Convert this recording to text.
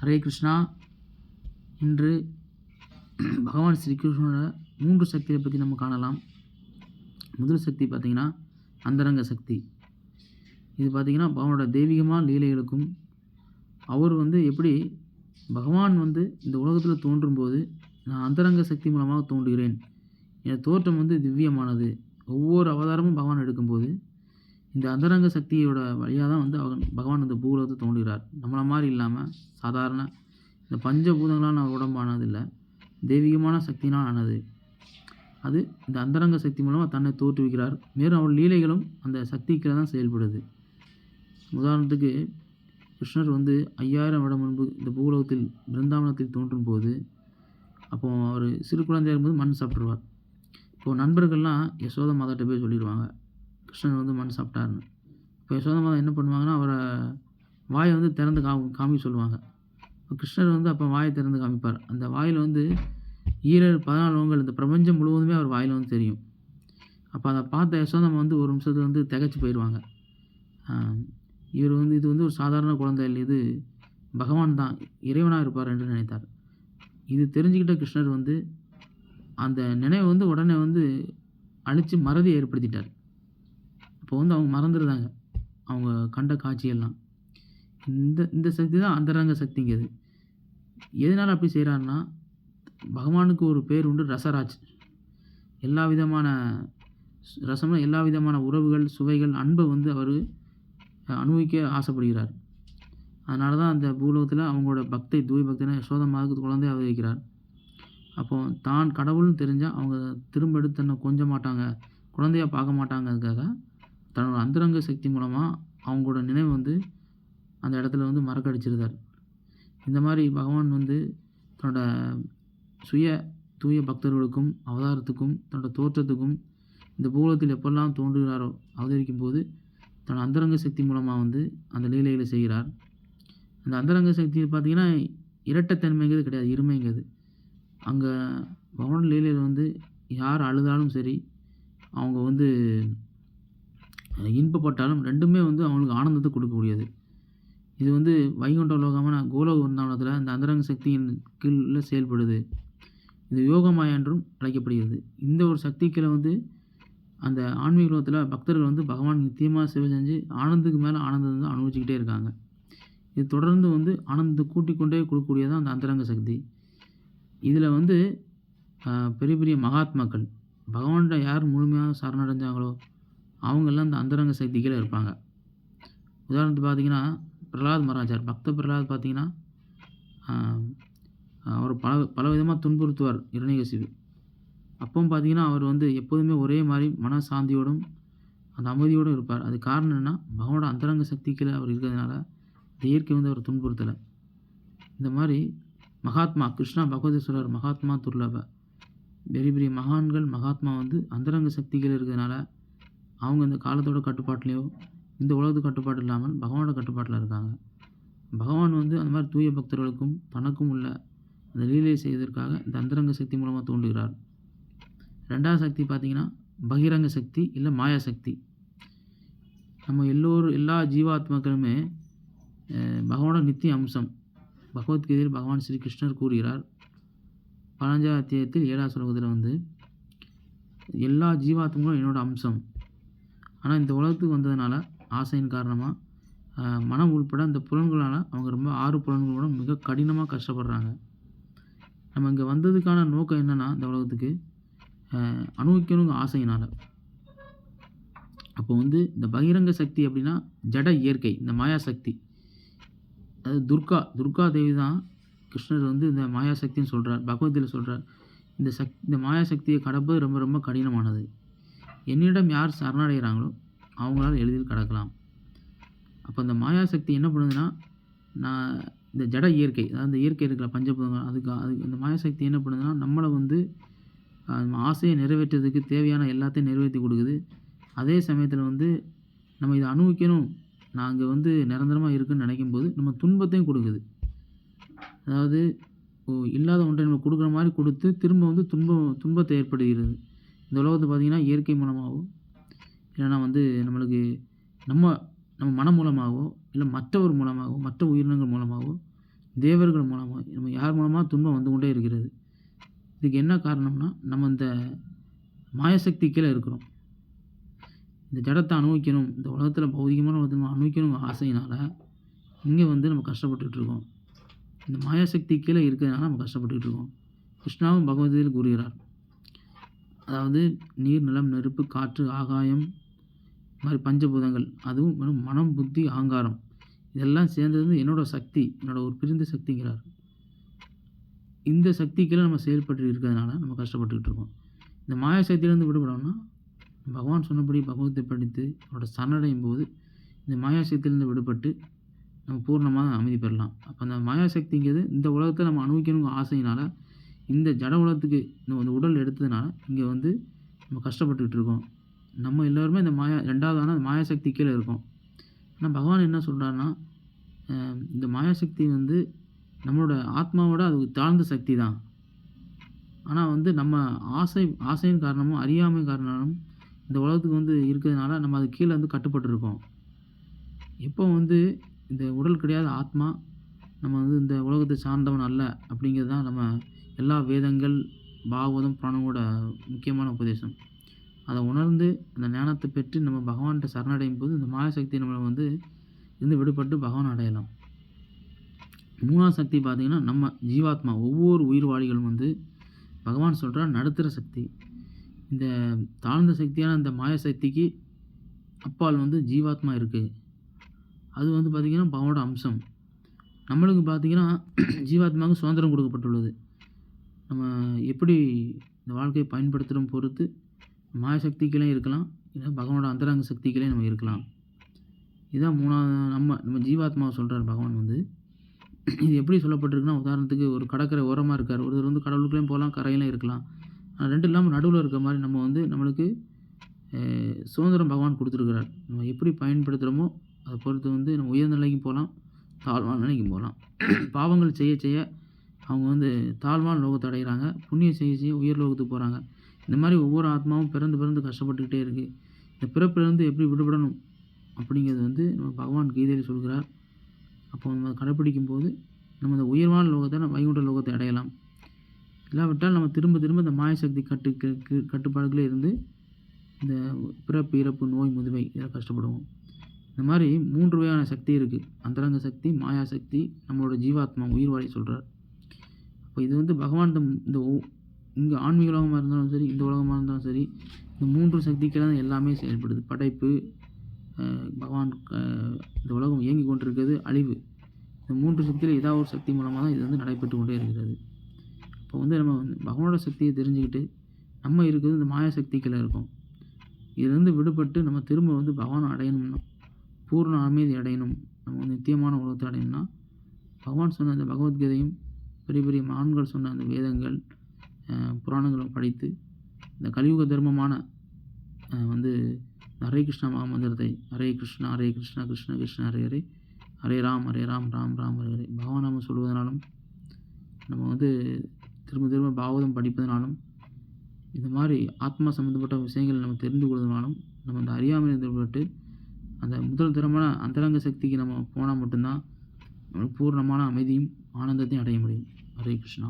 ஹரே கிருஷ்ணா. இன்று பகவான் ஸ்ரீ கிருஷ்ணனோட மூன்று சக்தியை பற்றி நம்ம காணலாம். முதல் சக்தி பார்த்திங்கன்னா அந்தரங்க சக்தி. இது பார்த்திங்கன்னா பகவானோட தெய்வீகமான லீலைகளுக்கும் அவர் வந்து எப்படி பகவான் வந்து இந்த உலகத்தில் தோன்றும்போது நான் அந்தரங்க சக்தி மூலமாக தோன்றுகிறேன். என் தோற்றம் வந்து திவ்யமானது. ஒவ்வொரு அவதாரமும் பகவான் எடுக்கும்போது இந்த அந்தரங்க சக்தியோட வழியாக தான் வந்து அவன் பகவான் இந்த பூலோகத்தை தோன்றுகிறார். நம்மளை மாதிரி இல்லாமல் சாதாரண இந்த பஞ்சபூதங்களான நான் உடம்பானது இல்லை தெய்வீகமான சக்தினால் ஆனது. அது இந்த அந்தரங்க சக்தி மூலமாக தன்னை தோற்றுவிக்கிறார். மேலும் அவர் லீலைகளும் அந்த சக்திக்கு தான் செயல்படுது. உதாரணத்துக்கு கிருஷ்ணர் வந்து ஐயாயிரம் வருடம் முன்பு இந்த பூலோகத்தில் பிருந்தாவனத்தில் தோன்றும் போது அப்போ அவர் சிறு குழந்தையாக இருக்கும்போது மண் சாப்பிட்ருவார் இப்போது நண்பர்கள்லாம் யசோத மாதாட்ட போய் சொல்லிடுவாங்க. கிருஷ்ணர் வந்து மண் சாப்பிட்டாருன்னு இப்போ யசோதா மாதா என்ன பண்ணுவாங்கன்னா அவரை வாயை வந்து திறந்து காமி காமிக்க சொல்லுவாங்க. இப்போ கிருஷ்ணர் வந்து அப்போ வாயை திறந்து காமிப்பார். அந்த வாயில் வந்து ஈரல் பதினாலு உங்கள் இந்த பிரபஞ்சம் முழுவதுமே அவர் வாயில் வந்து தெரியும். அப்போ அதை பார்த்த யசோதம் வந்து ஒரு நிமிஷத்துல வந்து திகச்சு போயிடுவாங்க. இவர் வந்து இது வந்து ஒரு சாதாரண குழந்தை இல்லை இது பகவான் தான் இறைவனாக இருப்பார் என்று நினைத்தார். இது தெரிஞ்சுக்கிட்ட கிருஷ்ணர் வந்து அந்த நினைவை வந்து உடனே வந்து அழித்து மறதியை ஏற்படுத்திட்டார். இப்போ வந்து அவங்க மறந்துடுறாங்க. அவங்க கண்ட காட்சியெல்லாம். இந்த இந்த சக்தி தான் அந்தரங்க சக்திங்கிறது எதனால் அப்படி செய்கிறாருன்னா பகவானுக்கு ஒரு பேர் உண்டு ரசராஜ். எல்லா விதமான ரசம்னா எல்லா விதமான உறவுகள் சுவைகள் அன்பை வந்து அவர் அனுபவிக்க ஆசைப்படுகிறார். அதனால தான் அந்த பூலோகத்தில் அவங்களோட பக்தை தூய் பக்தனை யசோதமாவுக்கு குழந்தைய அவதரிக்கிறார் அப்போ தான் கடவுள்னு தெரிஞ்சால் அவங்க திரும்ப எடுத்து தன்னை கொஞ்ச மாட்டாங்க குழந்தையாக பார்க்க மாட்டாங்கிறதுக்காக தன்னோட அந்தரங்க சக்தி மூலமாக அவங்களோட நினைவு வந்து அந்த இடத்துல வந்து மறக்கடிச்சிருந்தார். இந்த மாதிரி பகவான் வந்து தன்னோட சுய தூய பக்தர்களுக்கும் அவதாரத்துக்கும் தன்னோட தோற்றத்துக்கும் இந்த பூலத்தில் எப்பெல்லாம் தோன்றுகிறாரோ அவதரிக்கும் போது தன் அந்தரங்க சக்தி மூலமாக வந்து அந்த லீலைகளை செய்கிறார். அந்த அந்தரங்க சக்தி பார்த்திங்கன்னா இரட்டைத்தன்மைங்கிறது கிடையாது இருமைங்கிறது. அங்கே பகவான் லீலையில் வந்து யார் அழுதாலும் சரி அவங்க வந்து இன்பப்பட்டாலும் ரெண்டுமே வந்து அவங்களுக்கு ஆனந்தத்தை கொடுக்கக்கூடியது. இது வந்து வைகுண்ட லோகமான கோலோக வந்தாவனத்தில் அந்த அந்தரங்க சக்தியின் கீழே செயல்படுது. இது யோகமாயா என்றும் அழைக்கப்படுகிறது. இந்த ஒரு சக்தி கீழே வந்து அந்த ஆன்மீக உலகத்தில் பக்தர்கள் வந்து பகவான் நித்தியமாக சேவை செஞ்சு ஆனந்தத்துக்கு மேலே ஆனந்தம் வந்து அனுபவிச்சுக்கிட்டே இருக்காங்க. இது தொடர்ந்து வந்து ஆனந்தத்தை கூட்டிக்கொண்டே கொடுக்கக்கூடியதான் அந்த அந்தரங்க சக்தி. இதில் வந்து பெரிய பெரிய மகாத்மாக்கள் பகவான்கிட்ட யார் முழுமையாக சரணடைஞ்சாங்களோ அவங்கெல்லாம் அந்த அந்தரங்க சக்திகளே இருப்பாங்க. உதாரணத்துக்கு பார்த்தீங்கன்னா பிரகலாத் மகாராஜார் பக்த பிரகலாத் பார்த்தீங்கன்னா அவர் பல பல விதமாக துன்புறுத்துவார் இரணிகசிபு அப்பவும் பார்த்தீங்கன்னா அவர் வந்து எப்போதுமே ஒரே மாதிரி மனசாந்தியோடும் அந்த அமைதியோடும் இருப்பார். அது காரணம் என்னென்னா பகவானோட அந்தரங்க சக்திகளை அவர் இருக்கிறதுனால இந்த இயற்கை வந்து அவர் துன்புறுத்தலை. இந்த மாதிரி மகாத்மா கிருஷ்ணா பகவதீஸ்வரர் மகாத்மா துர்லப. பெரிய பெரிய மகான்கள் மகாத்மா வந்து அந்தரங்க சக்திகள் இருக்கிறதுனால அவங்க இந்த காலத்தோட கட்டுப்பாட்டிலையோ இந்த உலகத்து கட்டுப்பாடு இல்லாமல் பகவானோட கட்டுப்பாட்டில் இருக்காங்க. பகவான் வந்து அந்த மாதிரி தூய பக்தர்களுக்கும் தனக்கும் உள்ள அந்த லீலையை செய்வதற்காக இந்த அந்தரங்க சக்தி மூலமாக தோன்றுகிறார். ரெண்டாவது சக்தி பார்த்திங்கன்னா பகிரங்க சக்தி இல்லை மாயா சக்தி. நம்ம எல்லோரும் எல்லா ஜீவாத்மாக்களுமே பகவானோட நித்திய அம்சம். பகவத்கீதையில் பகவான் ஸ்ரீ கிருஷ்ணர் கூறுகிறார். பதினஞ்சாவது அத்தியாயத்தில் ஏழாவது ஸ்லோகத்தில் வந்து எல்லா ஜீவாத்மங்களும் என்னோடய அம்சம். ஆனால் இந்த உலகத்துக்கு வந்ததுனால ஆசையின் காரணமாக மனம் உள்பட இந்த புலன்களால் அவங்க ரொம்ப ஆறு புலன்களோட மிக கடினமாக கஷ்டப்படுறாங்க. நம்ம இங்கே வந்ததுக்கான நோக்கம் என்னென்னா இந்த உலகத்துக்கு அனுபவிக்கணுங்க ஆசையினால். அப்போ வந்து இந்த பகிரங்க சக்தி அப்படின்னா ஜட இயற்கை இந்த மாயா சக்தி. அது துர்கா துர்கா தேவி தான் கிருஷ்ணர் வந்து இந்த மாயா சக்தின்னு சொல்கிறார் பகவத்கீதையில் சொல்கிறார் இந்த சக் இந்த மாயா சக்தியை கடப்பது ரொம்ப ரொம்ப கடினமானது. என்னிடம் யார் சரணடைகிறாங்களோ அவங்களால எளிதில் கடக்கலாம். அப்போ இந்த மாயா சக்தி என்ன பண்ணுதுன்னா நான் இந்த ஜட இயற்கை அதாவது இந்த இயற்கை இருக்கிற பஞ்சபூதங்கள் அதுக்கு அதுக்கு இந்த மாயாசக்தி என்ன பண்ணுதுன்னா நம்மளை வந்து ஆசையை நிறைவேற்றுறதுக்கு தேவையான எல்லாத்தையும் நிறைவேற்றி கொடுக்குது. அதே சமயத்தில் வந்து நம்ம இதை அனுபவிக்கணும். நாங்கள் வந்து நிரந்தரமாக இருக்குன்னு நினைக்கும் போது நம்ம துன்பத்தையும் கொடுக்குது. அதாவது இல்லாத ஒன்றை நம்ம கொடுக்குற மாதிரி கொடுத்து திரும்ப வந்து துன்பம் துன்பத்தை ஏற்படுகிறது. இந்த உலகத்தை பார்த்திங்கன்னா இயற்கை மூலமாகவோ இல்லைன்னா வந்து நம்மளுக்கு நம்ம நம்ம மனம் மூலமாகவோ இல்லை மற்றவர் மூலமாகவோ மற்ற உயிரினங்கள் மூலமாகவோ தேவர்கள் மூலமாக நம்ம யார் மூலமாக துன்பம் வந்து கொண்டே இருக்கிறது? இதுக்கு என்ன காரணம்னா நம்ம இந்த மாயசக்தி கீழே இருக்கிறோம். இந்த ஜடத்தை அனுபவிக்கணும் இந்த உலகத்தில் பௌதிகமான உலகத்தை அனுபவிக்கணும் ஆசையினால் இங்கே வந்து நம்ம கஷ்டப்பட்டுட்டு இருக்கோம். இந்த மாயாசக்தி கீழே இருக்கிறதுனால நம்ம கஷ்டப்பட்டுட்டு இருக்கோம். கிருஷ்ணாவும் பகவதில் கூறுகிறார் அதாவது நீர் நிலம் நெருப்பு காற்று ஆகாயம் இது மாதிரி பஞ்சபூதங்கள். அதுவும் மனம் புத்தி அகங்காரம். இதெல்லாம் சேர்ந்தது வந்து என்னோட சக்தி என்னோட ஒரு பிரிந்த சக்திங்கிறார். இந்த சக்திக்கெல்லாம் நம்ம செயல்பட்டு இருக்கிறதுனால நம்ம கஷ்டப்பட்டுக்கிட்டு இருக்கோம். இந்த மாயா சக்தியிலேருந்து விடுபடணும்னா பகவான் சொன்னபடி பகவத்தை படித்து அவரோட சரணடையும் போது இந்த மாயா சக்தியிலேருந்து விடுபட்டு நம்ம பூர்ணமாக அமைதி பெறலாம். அப்போ அந்த மாயா சக்திங்கிறது இந்த உலகத்தை நம்ம அனுபவிக்கணுங்கிற ஆசையினால் இந்த ஜட உலகத்துக்கு நம்ம இந்த உடல் எடுத்ததுனால இங்கே வந்து நம்ம கஷ்டப்பட்டுக்கிட்டு இருக்கோம். நம்ம எல்லோருமே இந்த மாயா ரெண்டாவது ஆனால் மாயாசக்தி கீழே இருக்கோம். ஆனால் பகவான் என்ன சொல்கிறாருன்னா இந்த மாயாசக்தி வந்து நம்மளோட ஆத்மாவோட அது தாழ்ந்த சக்தி தான். ஆனால் வந்து நம்ம ஆசை ஆசையின் காரணமும் அறியாமை காரணமும் இந்த உலகத்துக்கு வந்து இருக்கிறதுனால நம்ம அது கீழே வந்து கட்டுப்பட்டு இருக்கோம் எப்போ வந்து இந்த உடல் கிடையாத ஆத்மா நம்ம வந்து இந்த உலகத்தை சார்ந்தவன் அல்ல அப்படிங்கிறது தான் நம்ம எல்லா வேதங்கள் பாகவதம் புராணங்களோட முக்கியமான உபதேசம். அதை உணர்ந்து அந்த ஞானத்தை பெற்று நம்ம பகவான்கிட்ட சரணடையும் போது இந்த மாயாசக்தி நம்மளை வந்து இருந்து விடுபட்டு பகவான் அடையலாம். மூணாவது சக்தி பார்த்திங்கன்னா நம்ம ஜீவாத்மா ஒவ்வொரு உயிர்வாளிகளும் வந்து பகவான் சொல்கிற நடுத்தர சக்தி. இந்த தாழ்ந்த சக்தியான இந்த மாயசக்திக்கு அப்பால் வந்து ஜீவாத்மா இருக்குது அது வந்து பார்த்திங்கன்னா பகவானோட அம்சம். நம்மளுக்கு பார்த்திங்கன்னா ஜீவாத்மாவுக்கு சுதந்திரம் கொடுக்கப்பட்டுள்ளது. நம்ம எப்படி இந்த வாழ்க்கையை பயன்படுத்துகிறோம் பொறுத்து மாயசக்திகளே இருக்கலாம் இல்லை பகவானோட அந்தரங்க சக்திகளே நம்ம இருக்கலாம். இதுதான் மூணாவது நம்ம நம்ம ஜீவாத்மாவை சொல்கிறார் பகவான் வந்து. இது எப்படி சொல்லப்பட்டிருக்குன்னா உதாரணத்துக்கு ஒரு கடற்கரை ஓரமாக இருக்கார். ஒருத்தர் வந்து கடவுளுக்குள்ளேயும் போகலாம் கரையிலும் இருக்கலாம். ஆனால் ரெண்டு இல்லாமல் நடுவில் இருக்க மாதிரி நம்ம வந்து நம்மளுக்கு சுதந்திரம் பகவான் கொடுத்துருக்கிறார். நம்ம எப்படி பயன்படுத்துகிறோமோ அதை பொறுத்து வந்து நம்ம உயர்ந்த நிலைக்கும் போகலாம் தாழ்வான நிலைக்கும் போகலாம். பாவங்கள் செய்ய செய்ய அவங்க வந்து தாழ்வான லோகத்தை அடைகிறாங்க புண்ணியம் செய்ய செய்ய உயர் லோகத்துக்கு போகிறாங்க இந்த மாதிரி ஒவ்வொரு ஆத்மாவும் பிறந்து பிறந்து கஷ்டப்பட்டுக்கிட்டே இருக்குது இந்த பிறப்பிலிருந்து எப்படி விடுபடணும் அப்படிங்கிறது வந்து நம்ம பகவான் கீதையில் சொல்கிறார். அப்போ நம்ம கடைப்பிடிக்கும் போது நம்ம இந்த உயர்வான லோகத்தை நம்ம வைகுண்ட லோகத்தை அடையலாம். இல்லாவிட்டால் நம்ம திரும்ப திரும்ப இந்த மாயசக்தி கட்டு கட்டுப்பாடுகளே இருந்து இந்த பிறப்பு இறப்பு நோய் முதுமை இதில் கஷ்டப்படுவோம். இந்த மாதிரி மூன்று வகையான சக்தி இருக்குது அந்தரங்க சக்தி மாயா சக்தி நம்மளோட ஜீவாத்மா உயிர் வாழி சொல்கிறார் இப்போ இது வந்து பகவான் இந்த இங்கே ஆன்மீக உலகமாக இருந்தாலும் சரி இந்த உலகமாக இருந்தாலும் சரி இந்த மூன்று சக்திக்கெல்லாம் எல்லாமே செயல்படுது. படைப்பு பகவான் இந்த உலகம் இயங்கி கொண்டிருக்கிறது அழிவு. இந்த மூன்று சக்தியில் ஏதாவது ஒரு சக்தி மூலமாக தான் இது வந்து நடைபெற்று கொண்டே இருக்கிறது. இப்போ வந்து நம்ம வந்து பகவானோட சக்தியை தெரிஞ்சுக்கிட்டு நம்ம இருக்கிறது இந்த மாயா சக்திக்கில் இருக்கும். இதிலிருந்து விடுபட்டு நம்ம திரும்ப வந்து பகவானை அடையணும்னா பூர்ண அமைதி அடையணும் நம்ம வந்து நித்தியமான உலகத்தை அடையணும்னா பகவான் சொன்ன அந்த பகவத்கீதையும் பெரிய பெரிய மகான்கள் சொன்ன அந்த வேதங்கள் புராணங்களை படித்து இந்த கலியுக தர்மமான வந்து ஹரே கிருஷ்ணா மகாமந்திரத்தை ஹரே கிருஷ்ணா ஹரே கிருஷ்ணா கிருஷ்ண கிருஷ்ண ஹரே ஹரே ஹரே ராம் ஹரே ராம் ராம் ராம் ஹரே ஹரே பகவான் சொல்வதனாலும் நம்ம வந்து திரும்ப திரும்ப பாகவதம் படிப்பதனாலும் இந்த மாதிரி ஆத்மா சம்மந்தப்பட்ட விஷயங்கள் நம்ம தெரிந்து கொள்வதனாலும் நம்ம அந்த அறியாமல் விட்டு அந்த முதல் தரமான அந்தரங்க சக்திக்கு நம்ம போனால் மட்டும்தான் நம்மளுக்கு பூர்ணமான அமைதியும் ஆனந்தத்தையும் அடைய முடியும். ஹரே கிருஷ்ணா